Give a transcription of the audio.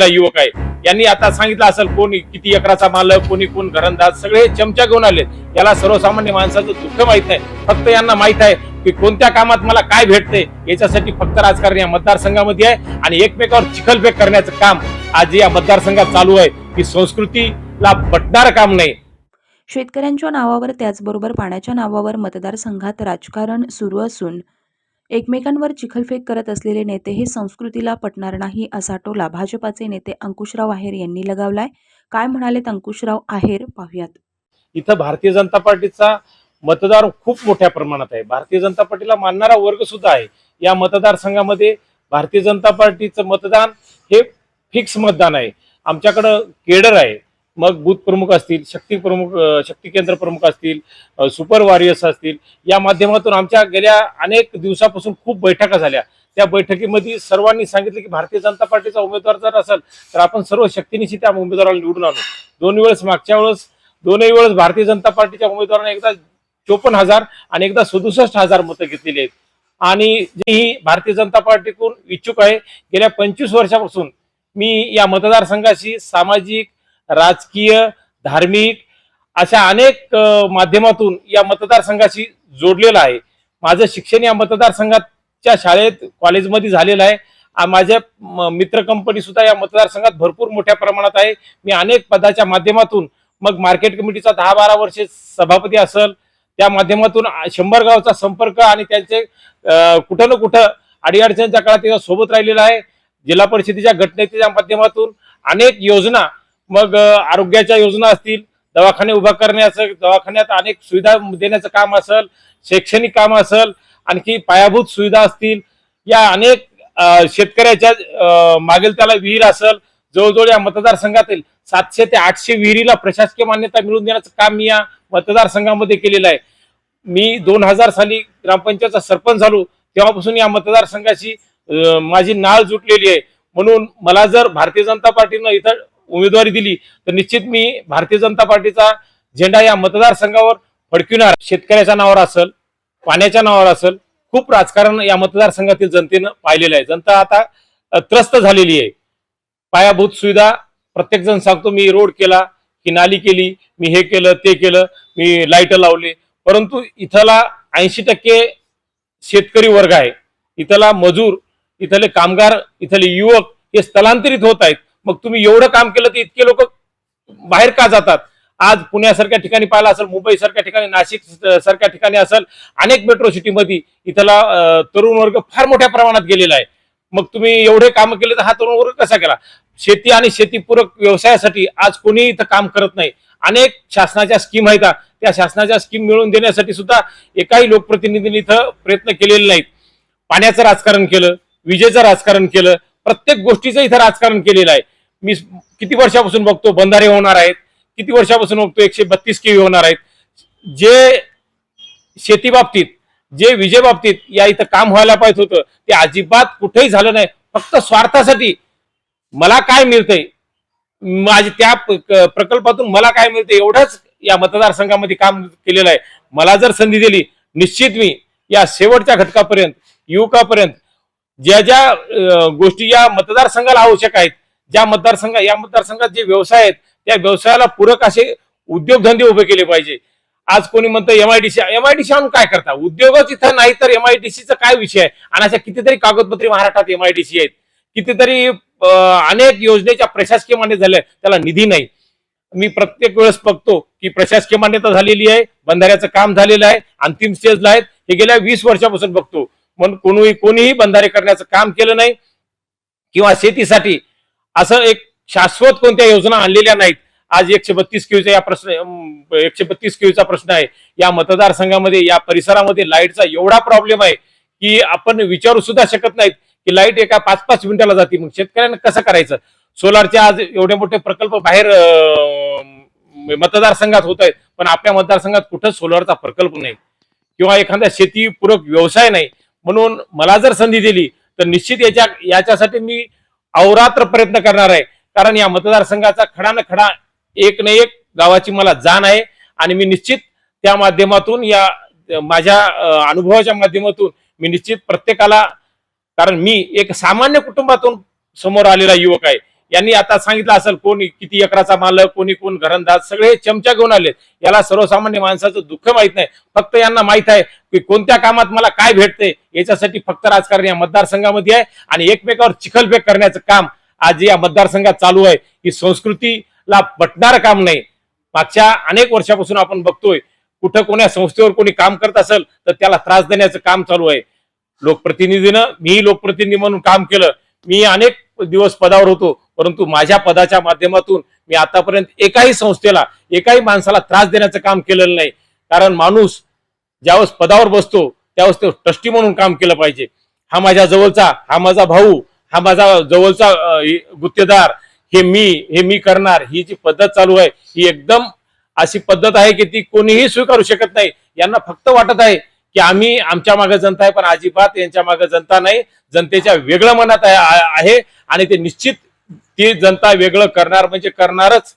युवक आहे. यांनी आता सांगितलं असेल कोणी किती एकराचा मालक कोणी कोण घरंदाज सगळे चमचा घेऊन आले याला सर्वसामान्य माणसाचं दुःख माहीत नाही. फक्त यांना माहीत आहे की कोणत्या कामात मला काय भेटते याच्यासाठी फक्त राजकारण या मतदारसंघामध्ये आहे आणि एकमेकावर चिखलफेक करण्याचं काम आज या मतदारसंघात चालू आहे. की संस्कृतीला पटणार काम नाही. शेतकऱ्यांच्या नावावर त्याचबरोबर पाण्याच्या नावावर मतदारसंघात राजकारण सुरू असून एकमेकांवर चिखलफेक करत असलेले नेते हे संस्कृतीला पटणार नाही असा टोला भाजपाचे नेते अंकुशराव आहेर यांनी लगावलाय. काय म्हणालेत अंकुशराव आहेर? पाहुयात. इथं भारतीय जनता पार्टीचा मतदार खूप मोठ्या प्रमाणात आहे. भारतीय जनता पार्टीला मानणारा वर्ग सुद्धा आहे. या मतदारसंघामध्ये भारतीय जनता पार्टीचं मतदान हे फिक्स मतदान आहे. आमच्याकडं केडर आहे. मग बूथ प्रमुख असतील शक्ती प्रमुख शक्ती केंद्र प्रमुख असतील सुपर वॉरियर्स असतील या माध्यमातून आमच्या गेल्या अनेक दिवसापासून खूप बैठका झाल्या. त्या बैठकीमध्ये सर्वांनी सांगितलं की भारतीय जनता पार्टीचा उमेदवार जर असेल तर आपण सर्व शक्तीनिशी त्या उमेदवाराला निवडून आणू. दोन वेळेस मागच्या वेळेस दोनही वेळेस भारतीय जनता पार्टीच्या उमेदवाराने एकदा चोपन्न हजार आणि एकदा सदुसष्ट हजार मतं घेतलेली आहेत. आणि जेही भारतीय जनता पार्टीकडून इच्छुक आहे गेल्या पंचवीस वर्षापासून मी या मतदारसंघाशी सामाजिक राजकीय धार्मिक अशा अनेक माध्यमातून या मतदारसंघाशी जोडलेलं आहे. माझं शिक्षण या मतदारसंघाच्या शाळेत कॉलेजमध्ये झालेलं आहे. माझ्या म- मित्र कंपनी सुद्धा या मतदारसंघात भरपूर मोठ्या प्रमाणात आहे. मी अनेक पदाच्या माध्यमातून मग मार्केट कमिटीचा दहा बारा वर्षे सभापती असेल. त्या माध्यमातून शंभर गावचा संपर्क आणि त्यांचे कुठं ना कुठं अडीअडचणीच्या काळात त्याच्या सोबत राहिलेला आहे. जिल्हा परिषदेच्या घटनेच्या माध्यमातून अनेक योजना मग आरोग्याच्या योजना असतील दवाखाने उभा करण्याचं दवाखान्यात अनेक सुविधा देण्याचं काम असेल शैक्षणिक काम असेल आणखी पायाभूत सुविधा असतील या अनेक शेतकऱ्याच्या मागील त्याला विहीर असेल जवळजवळ या मतदारसंघातील सातशे ते आठशे विहिरीला प्रशासकीय मान्यता मिळवून देण्याचं काम मी या मतदारसंघामध्ये केलेलं आहे. मी दोन हजार साली ग्रामपंचायतचा सरपंच झालो तेव्हापासून या मतदारसंघाची माझी नाळ जुटलेली आहे. म्हणून मला जर भारतीय जनता पार्टीनं इथं उमेदवारी दिली तर निश्चित मी भारतीय जनता पार्टीचा झेंडा या मतदारसंघावर फडकविणार. शेतकऱ्याच्या नावावर असेल पाण्याच्या नावावर असेल खूप राजकारण या मतदारसंघातील जनतेनं पाहिलेलं आहे. जनता आता त्रस्त झालेली आहे. पायाभूत सुविधा प्रत्येक जण सांगतो मी रोड केला की नाली केली मी हे केलं ते केलं मी लाइट लावले. परंतु इथला ऐंशी टक्के शेतकरी वर्ग आहे. इथला मजूर इथले कामगार इथले युवक हे स्थलांतरित होत आहेत. मग तुम्ही एवढं काम केलं तर इतके लोक बाहेर का जातात? आज पुण्यासारख्या ठिकाणी पाहिलं असेल मुंबई सारख्या ठिकाणी नाशिक सारख्या ठिकाणी असेल अनेक मेट्रो सिटीमध्ये इथला तरुण वर्ग फार मोठ्या प्रमाणात गेलेला आहे. मग तुम्ही एवढे काम केले तर हा तरुण वर्ग कसा केला शेती आणि शेतीपूरक व्यवसायासाठी आज कोणी इथं काम करत नाही. अनेक शासनाच्या स्कीम आहेत त्या शासनाच्या स्कीम मिळवून देण्यासाठी सुद्धा एकाही लोकप्रतिनिधींनी इथं प्रयत्न केलेले नाहीत. पाण्याचं राजकारण केलं विजेचं राजकारण केलं प्रत्येक गोष्टीचं इथं राजकारण केलेलं आहे. मी किती वर्षापासून बघतो बंधारे होणार आहेत. किती वर्षापासून बघतो एकशे बत्तीस केवी होणार आहेत. जे शेती बाबतीत जे विजय बाबतीत या इथं काम व्हायला पाहिजे होतं ते अजिबात कुठेही झालं नाही. फक्त स्वार्थासाठी मला काय मिळतंय माझे त्या प्रकल्पातून मला काय मिळतं एवढंच या मतदारसंघामध्ये काम केलेलं आहे. मला जर संधी दिली निश्चित मी या शेवटच्या घटकापर्यंत युवकापर्यंत ज्या ज्या गोष्टी या मतदारसंघाला आवश्यक आहेत ज्या मतदारसंघ या मतदारसंघात जे व्यवसाय आहेत त्या व्यवसायाला पूरक असे उद्योगधंदे उभे केले पाहिजे. आज कोणी म्हणतं एमआयडीसी एमआयडीसी आणून काय करता? उद्योगच इथं नाही तर एमआयडीसीचा काय विषय आहे? आणि अशा कितीतरी कागदपत्री महाराष्ट्रात एमआयडीसी आहेत. कितीतरी अनेक योजनेच्या प्रशासकीय मान्य झाल्या त्याला निधी नाही. मी प्रत्येक वेळेस बघतो की प्रशासकीय मान्यता झालेली आहे बंधाऱ्याचं काम झालेलं आहे अंतिम स्टेजला आहेत. हे गेल्या वीस वर्षापासून बघतो. म्हणून कोणी कोणीही बंधारे करण्याचं काम केलं नाही. किंवा शेतीसाठी असं एक शाश्वत कोणत्या योजना आणलेल्या नाहीत? आज एकशे बत्तीस क्यूचा या प्रश्न एकशे बत्तीस क्यूचा प्रश्न आहे. या मतदारसंघामध्ये या परिसरामध्ये लाईटचा एवढा प्रॉब्लेम आहे की आपण विचारू सुद्धा शकत नाहीत की लाइट एका पाच पाच मिनिटाला जाते. मग शेतकऱ्यांना कसं करायचं? सोलारचे आज एवढे मोठे प्रकल्प बाहेर मतदारसंघात होत आहेत पण आपल्या मतदारसंघात कुठं सोलारचा प्रकल्प नाही. किंवा एखादा शेतीपूरक व्यवसाय नाही. म्हणून मला जर संधी दिली तर निश्चित याच्या याच्यासाठी मी अवरात्र प्रयत्न करणार आहे. कारण या मतदारसंघाचा खडा न खडा एक न एक गावाची मला जाण आहे. आणि मी निश्चित त्या माध्यमातून या माझ्या अनुभवाच्या माध्यमातून मी निश्चित प्रत्येकाला कारण मी एक सामान्य कुटुंबातून समोर आलेला युवक आहे. यांनी आता सांगितलं असेल कोणी किती एकराचा मालक कोणी कोण घरंदाज सगळे चमचा घेऊन आले याला सर्वसामान्य माणसाचं दुःख माहीत नाही. फक्त यांना माहीत आहे की कोणत्या कामात मला काय भेटते याच्यासाठी फक्त राजकारण या मतदारसंघामध्ये आहे आणि एकमेकावर चिखलफेक करण्याचं काम आज या मतदारसंघात चालू आहे. ही संस्कृतीला पटणारं काम नाही. मागच्या अनेक वर्षापासून आपण बघतोय कुठं कोण्या संस्थेवर कोणी काम करत असेल तर त्याला त्रास देण्याचं काम चालू आहे. लोकप्रतिनिधीनं मी लोकप्रतिनिधी म्हणून काम केलं. मी अनेक दिवस पदावर होतो परंतु माझ्या पदाच्या माध्यमातून मी आतापर्यंत एकाही संस्थेला एकाही माणसाला त्रास देण्याचं काम केलेलं नाही. कारण माणूस ज्यावेळेस पदावर बसतो त्यावेळेस तो ट्रस्टी म्हणून काम केलं पाहिजे. हा माझ्या जवळचा हा माझा भाऊ हा माझा जवळचा गुत्तेदार हे मी हे मी करणार ही जी पद्धत चालू आहे ही एकदम अशी पद्धत आहे की ती कोणीही स्वीकारू शकत नाही. यांना फक्त वाटत आहे की आम्ही आमच्या मागे जनता आहे पण अजिबात यांच्या मागे जनता नाही. जनतेच्या वेगळं मनात आहे- आणि ते निश्चित ती जनता वेगळं करणार म्हणजे करणारच.